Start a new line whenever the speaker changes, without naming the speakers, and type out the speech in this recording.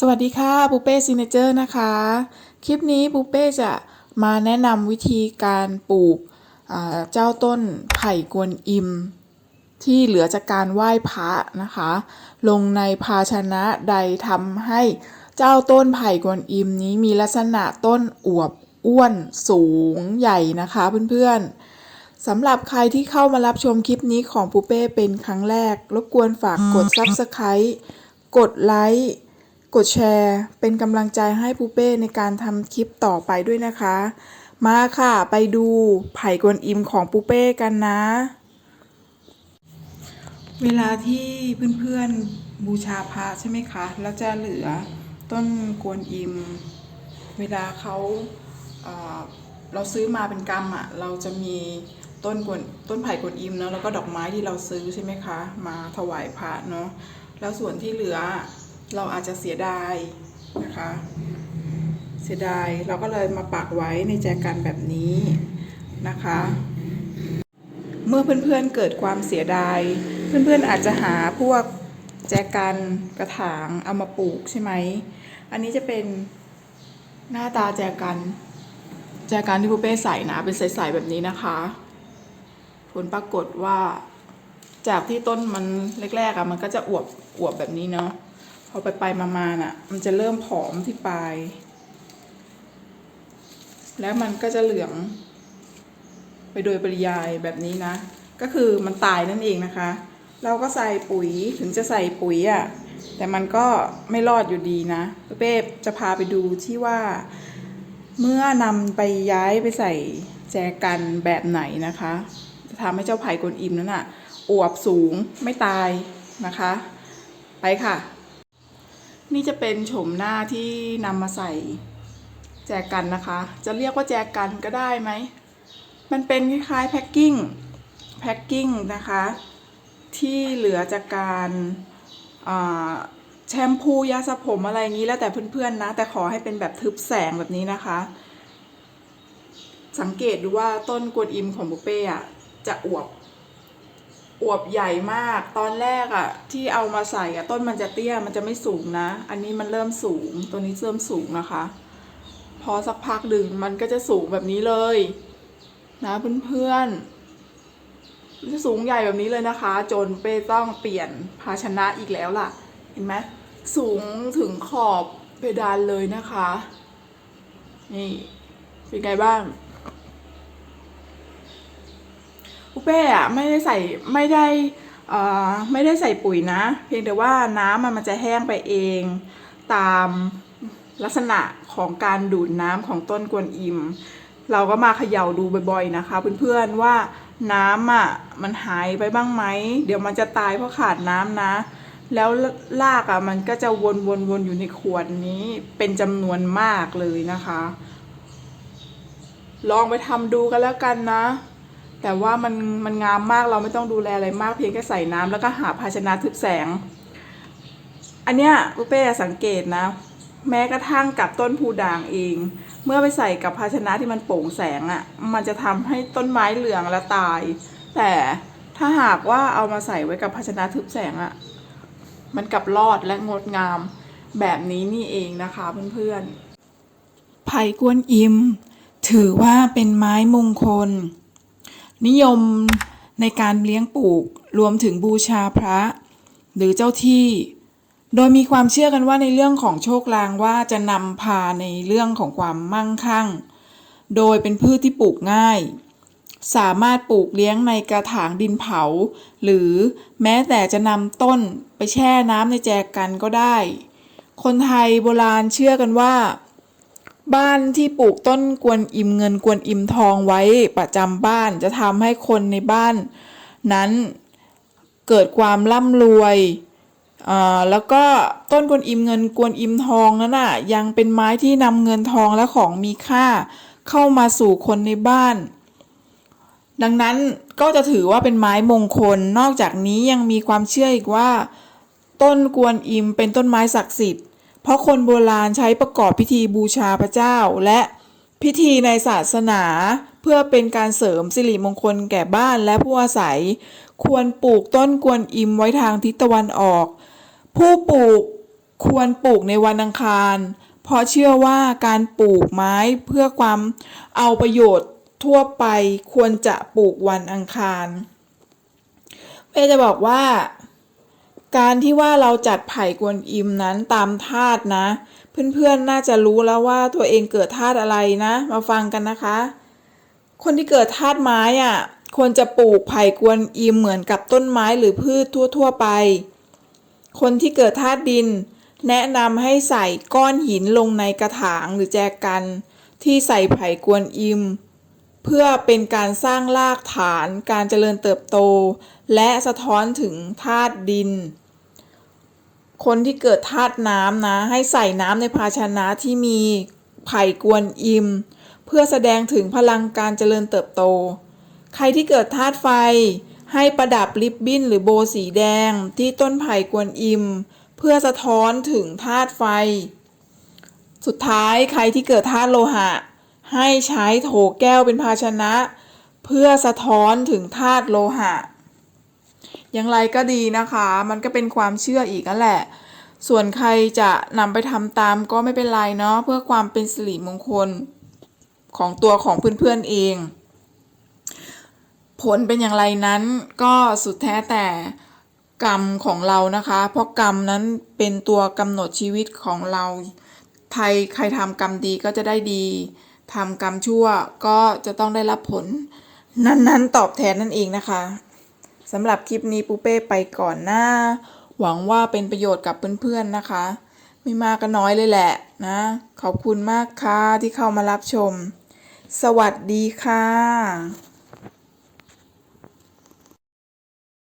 สวัสดีค่ะปูเป้ซิเนเจอร์นะคะ คลิปนี้ปูเป้จะมาแนะนำวิธีการปลูกอ่าเจ้าต้นไผ่กวนอิม ที่เหลือจากการไหว้พระนะคะ ลงในภาชนะใดทำให้เจ้าต้นไผ่กวนอิมนี้มีลักษณะต้นอวบอ้วนสูงใหญ่นะคะเพื่อนๆสำหรับใครที่เข้ามารับชมคลิปนี้ของปูเป้เป็นครั้งแรก รบกวนฝากกด Subscribe กดไลค์ กดแชร์ เป็นกำลังใจให้ปูเป้ในการทำคลิปต่อไปด้วยนะคะ มาค่ะ ไปดูไผ่กวนอิมของปูเป้กันนะ เวลาที่เพื่อนๆบูชาพระใช่ไหมคะ แล้วจะเหลือต้นกวนอิม เวลาเขาเราซื้อมาเป็นกำอะ เราจะมีต้นกวนต้นไผ่กวนอิมเนาะแล้วก็ดอกไม้ที่เราซื้อใช่ไหมคะ มาถวายพระเนาะแล้วส่วนที่เหลือ เราอาจจะเสียดายนะคะ เสียดายเราก็เลยมาปักไว้ในแจกันแบบนี้นะคะ เมื่อเพื่อนๆเกิดความเสียดาย เพื่อนๆอาจจะหาพวกแจกันกระถางเอามาปลูกใช่ไหม อันนี้จะเป็นหน้าตาแจกันแจกันที่ปูเป้ใส่นะ เป็นใสๆแบบนี้นะคะ ผลปรากฏว่าจากที่ต้นมันแรกๆอะมันก็จะอวบอวบแบบนี้เนาะ อไปไปๆมาน่ะ มันจะเริ่มผอมที่ปลาย แล้วมันก็จะเหลือง ไปโดยปริยายแบบนี้นะ ก็คือมันตายนั่นเองนะคะ เราก็ใส่ปุ๋ยถึงจะใส่ปุ๋ยอะ่ะ แต่มันก็ไม่รอดอยู่ดีนะเป้จะพาไปดูที่ว่า เมื่อนำไปย้ายไปใส่แจกันแบบไหนนะคะ จะทำให้เจ้าไผ่กวนอิมนั้นอะอวบสูงไม่ตายนะคะ ไปค่ะ นี่จะเป็นโฉมหน้าที่นำมาใส่แจกันนะคะ จะเรียกว่าแจกันก็ได้ไหม มันเป็นคล้ายๆแพ็กกิ้ง แพ็กกิ้งนะคะ ที่เหลือจากการแชมพูยาสระผมอะไรอย่างนี้แล้วแต่เพื่อนๆนะ แต่ขอให้เป็นแบบทึบแสงแบบนี้นะคะ สังเกตดูว่าต้นกวนอิมของบุเป้อะจะอวบ อวบใหญ่มาก ตอนแรกอะที่เอามาใส่อะต้นมันจะเตี้ยมันจะไม่สูงนะ อันนี้มันเริ่มสูง ตัวนี้เริ่มสูงนะคะ พอสักพักหนึ่งมันก็จะสูงแบบนี้เลย นะเพื่อนๆมันจะสูงใหญ่แบบนี้เลยนะคะ จนเป้ต้องเปลี่ยนภาชนะอีกแล้วล่ะ เห็นไหมสูงถึงขอบเพดานเลยนะคะ นี่เป็นไงบ้าง อุเป้อะไม่ได้ใส่ไม่ได้อ่ไม่ได้ใส่ปุ๋ยนะ เพียงแต่ว่าน้ำมันมันจะแห้งไปเองตามลักษณะของการดูดน้ำของต้นกวนอิม เราก็มาเขย่าดูบ่อยๆนะคะ เพื่อนๆว่าน้ำอะมันหายไปบ้างไหม เดี๋ยวมันจะตายเพราะขาดน้ำนะ แล้วรากอะมันก็จะวนๆๆอยู่ในขวดนี้เป็นจำนวนมากเลยนะคะ ลองไปทำดูกันแล้วกันนะ แต่ว่ามันมันงามมากเราไม่ต้องดูแลอะไรมากเพียงแค่ใส่น้ำแล้วก็หาภาชนะทึบแสง อันเนี้ยปุเป้สังเกตนะ แม้กระทั่งกับต้นพูด่างเอง เมื่อไปใส่กับภาชนะที่มันโปร่งแสงอะ่ะ มันจะทำให้ต้นไม้เหลืองและตาย แต่ถ้าหากว่าเอามาใส่ไว้กับภาชนะทึบแสงอะ่ะมันกลับรอดและงดงามแบบนี้นี่เองนะคะเพื่อนๆไผ่กวนอิม ถือว่าเป็นไม้มงคล นิยมในการเลี้ยงปลูกรวมถึงบูชาพระ หรือเจ้าที่ โดยมีความเชื่อกันว่าในเรื่องของโชคลางว่าจะนำพาในเรื่องของความมั่งคั่ง โดยเป็นพืชที่ปลูกง่าย สามารถปลูกเลี้ยงในกระถางดินเผา หรือแม้แต่จะนำต้นไปแช่น้ำในแจกันก็ได้ คนไทยโบราณเชื่อกันว่า บ้านที่ปลูกต้นกวนอิมเงินกวนอิมทองไว้ประจำบ้านจะทำให้คนในบ้าน นั้นเกิดความร่ำรวยอ่าแล้วก็ต้นกวนอิมเงินกวนอิมทองนั้นน่ะยังเป็นไม้ที่นำเงินทองและของมีค่าเข้ามาสู่คนในบ้าน ดังนั้นก็จะถือว่าเป็นไม้มงคล นอกจากนี้ยังมีความเชื่ออีกว่า ต้นกวนอิมเป็นต้นไม้ศักดิ์สิทธิ์ เพราะคนโบราณใช้ประกอบพิธีบูชาพระเจ้า และพิธีในศาสนาเพื่อเป็นการเสริมสิริมงคลแก่บ้านและผู้อาศัย ควรปลูกต้นกวนอิมไว้ทางทิศตะวันออก ผู้ปลูกควรปลูกในวันอังคาร เพราะเชื่อว่าการปลูกไม้เพื่อความเอาประโยชน์ทั่วไปควรจะปลูกวันอังคารเป้จะบอกว่า การที่ว่าเราจัดไผ่กวนอิมนั้นตามธาตุนะ เพื่อนๆน่าจะรู้แล้วว่าตัวเองเกิดธาตุอะไรนะ มาฟังกันนะคะ คนที่เกิดธาตุไม้อะควรจะปลูกไผ่กวนอิมเหมือนกับต้นไม้หรือพืชทั่ว ๆ ไป คนที่เกิดธาตุดิน แนะนำให้ใส่ก้อนหินลงในกระถางหรือแจกัน ที่ใส่ไผ่กวนอิม เพื่อเป็นการสร้างรากฐานการเจริญเติบโต และสะท้อนถึงธาตุดิน คนที่เกิดธาตุน้ำนะ ให้ใส่น้ำในภาชนะที่มีไผ่กวนอิม เพื่อแสดงถึงพลังการเจริญเติบโต ใครที่เกิดธาตุไฟ ให้ประดับริบบิ้นหรือโบสีแดงที่ต้นไผ่กวนอิม เพื่อสะท้อนถึงธาตุไฟ สุดท้ายใครที่เกิดธาตุโลหะ ให้ใช้โถแก้วเป็นภาชนะ เพื่อสะท้อนถึงธาตุโลหะ อย่างไรก็ดีนะคะ มันก็เป็นความเชื่ออีกนั่นแหละ ส่วนใครจะนำไปทำตามก็ไม่เป็นไรเนาะเพื่อความเป็นสิริมงคลของตัวของเพื่อนๆเอง ผลเป็นอย่างไรนั้นก็สุดแท้แต่กรรมของเรานะคะ เพราะกรรมนั้นเป็นตัวกำหนดชีวิตของเราใครใครทำกรรมดีก็จะได้ดีทำกรรมชั่วก็จะต้องได้รับผล นั้นๆ ตอบแทนนั่นเองนะคะ สำหรับคลิปนี้ปูเป้ไปก่อนหน้า หวังว่าเป็นประโยชน์กับเพื่อนๆนะคะ ไม่มากก็น้อยเลยแหละนะ ขอบคุณมากค่ะที่เข้ามารับชม สวัสดีค่ะ